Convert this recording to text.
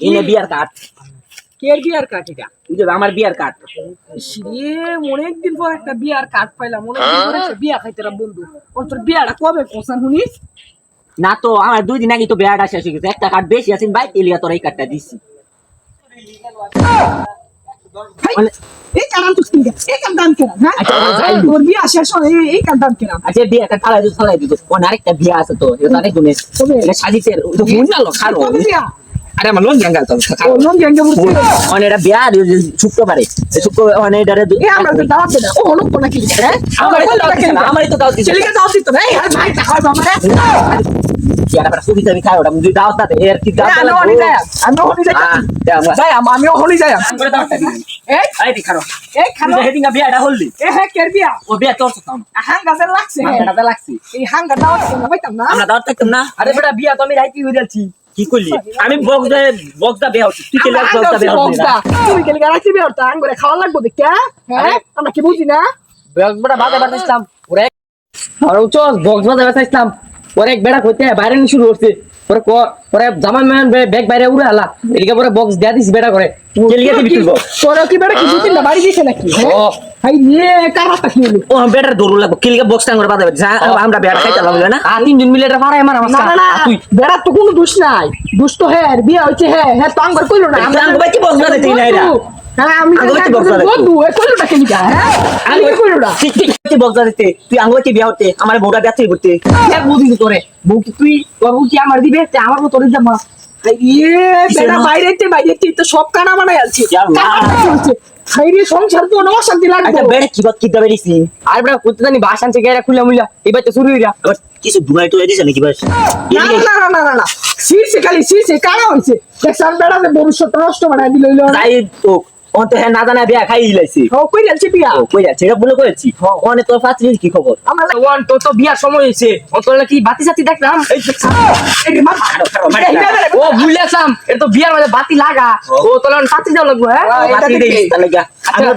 ইনে বিয়ার কার্ড কের বিয়ার কার্ড এটা? যে আমার বিয়ার কার্ড সে অনেকদিন পর একটা বিয়ার কার্ড পাইলাম অনেকদিন পর একটা বিয়া বন্ধু। ওর তোর বিয়াটা কবে কোসান শুনিস? না তো আমার দুই দিন আগে তো বিয়াটা শেষ হয়ে গেছে। একটা কার্ড বেশি আছে ভাই এলিয়া তোর এই কার্ডটা দিছি। মানে- এই কারণ তো স্কিন এই কারণ দাম কেনা হ্যাঁ? আচ্ছা, তোর বিয়া শেষ হয় এই- এই কারণ দাম কেনা। আচ্ছা বিয়া কার্ড ফালাই দিস ফালাই কোন আরেকটা বিয়া আছে তো এটা অনেক তো না খারো বিয়া? আরে আমার তো। গ্যাঙ্গে বলছে মানে এটা বিয়া শুক্রবারে শুক্রবার মানে এটা এ আমরা তো দাওয়াত দেনা ও হলো কোন কি হ্যাঁ? আমারই তো দাওয়াত দিছে না, আমারই তো দাওয়াত। ছেলেকে দাওয়াত দিত না। আরে ভাই টাকা বাবা যাই লাগছে। তো কি করলি? আমি বক্স দে বক্স হচ্ছি। তুই কেলে বক্স বক্সটা তুমি কেলে গাড়াইছি বেরটা আঙ্গুরে খাওয়া লাগবো দেখে হ্যাঁ? আমরা কি বুঝি না? বেটা বাজে বাজে ইসলাম ওরে আর উচ্চ বক্স বাজে বাজে ওরে এক বেড়া কইতে বাইরে শুরু করছে। পরে পরে জামা ম্যান ব্যাগ বাইরে উড়ে আলা। এদিকে পরে বক্স দিয়া দিস বেটা করে। কেলিয়ে দিবি বক্স তোরা কি বেড়া কিছু তিনটা বাড়ি দিছে নাকি? হ্যাঁ? হাই রে কারাটা কি হলো ও বেটার দৌড় লাগবো। কেলিয়ে বক্স টাঙ্গরে বাদে আমরা বেড়া খাইতে লাগবে না আর তিনজন মিলে এটা পারাই মারা না না না। তুই? বেড়া তো কোনো দোষ নাই। দোষ তো হ্যাঁ বিয়া হইছে হ্যাঁ। হ্যাঁ তো আঙ্গুর কইলো না। আমরা আঙ্গুর বাইতে বক্স না এরা। হ্যাঁ আমি আঙ্গুর বাইতে বক্স বাজাইতে। বন্ধু এ কইলো না কেন হ্যাঁ হতে? আমার বউটা বিয়া করতে এক তোরে। বউ কি তুই তোর কি আমার দিবে? আমার তোর জামা হাই রে কিসের বেড়া মা? বাইরেতে বাইরেতে তো সব কানা বানাই আলছে আল্লাহ। হাই রে সংসার তো অনেক অশান্তি আচ্ছা লাগবে কি বাত কি দাবে দিছি আর বেটা কইতে জানি বাসান থেকে এরা খুলে মুলা এবার তো শুরু হইরা। কিছু তো নাকি বাস? না না না না না না। শীর্ষে খালি শীর্ষে কারা হয়েছে দেখছেন বেড়াতে ভবিষ্যৎ নষ্ট বানাই দিল তাই তো ও তো হ্যাঁ না জানা বিয়া খাই লাইছি। ও কই যাচ্ছে বিয়া? কই যাচ্ছে? এটা কইছি ওনে তোর ফাত্রি কি খবর? আমরা ওয়ান তো তো বিয়ার সময় হয়েছে। তোর কি বাতি সাতি দেখলাম ও ভুলেছাম। এটা তো বিয়ার মধ্যে বাতি লাগা। ও। তোর পাতি যাও লাগবো হ্যাঁ? দেখি। দেই তাহলে গা আমরা